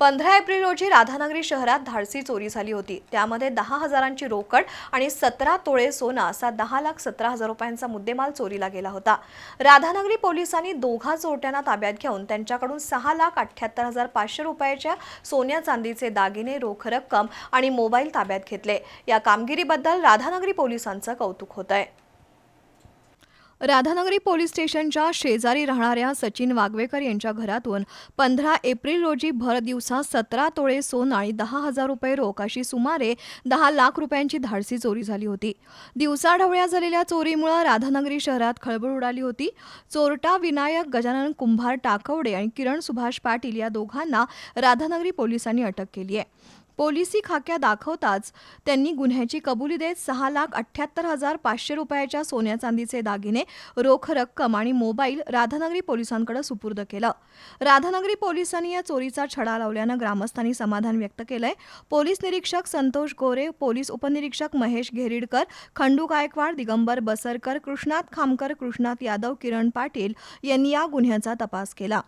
पंधरा एप्रिल रोजी राधानगरी शहरात धाडसी चोरी झाली होती. त्यामध्ये दहा हजारांची रोकड आणि सतरा तोळे सोनं असा दहा लाख सतरा हजार रुपयांचा मुद्देमाल चोरीला गेला होता. राधानगरी पोलिसांनी दोघा चोरट्यांना ताब्यात घेऊन त्यांच्याकडून सहा लाख अठ्ठ्याहत्तर हजार पाचशे रुपयाच्या सोन्या चांदीचे दागिने रोख रक्कम आणि मोबाईल ताब्यात घेतले. या कामगिरीबद्दल राधानगरी पोलिसांचं कौतुक होत आहे राधानगरी पोलीस स्टेशनच्या शेजारी राहणाऱ्या सचिन वागवेकर यांच्या घरातून पंधरा एप्रिल रोजी भर दिवसा सतरा तोळे सोनं आणि दहा हजार रुपये रोख अशी सुमारे दहा लाख रुपयांची धाडसी चोरी झाली होती. दिवसाढवळ्या झालेल्या चोरीमुळे राधानगरी शहरात खळबळ उडाली होती. चोरटा विनायक गजानन कुंभार टाकवडे आणि किरण सुभाष पाटील या दोघांना राधानगरी पोलिसांनी अटक केली आहे. पोलिसी खाक्या दाखवताच त्यांनी गुन्ह्याची कबुली देत सहा लाख अठ्ठ्याहत्तर हजार पाचशे रुपयाच्या सोन्या चांदीचे दागिने रोख रक्कम आणि मोबाईल राधानगरी पोलिसांकडे सुपूर्द केलं. राधानगरी पोलिसांनी या चोरीचा छडा लावल्यानं ग्रामस्थांनी समाधान व्यक्त केलंय. पोलीस निरीक्षक संतोष गोरे पोलीस उपनिरीक्षक महेश घेरीडकर खंडू गायकवाड दिगंबर बसरकर कृष्णात खामकर कृष्णात यादव किरण पाटील यांनी या गुन्ह्याचा तपास केला.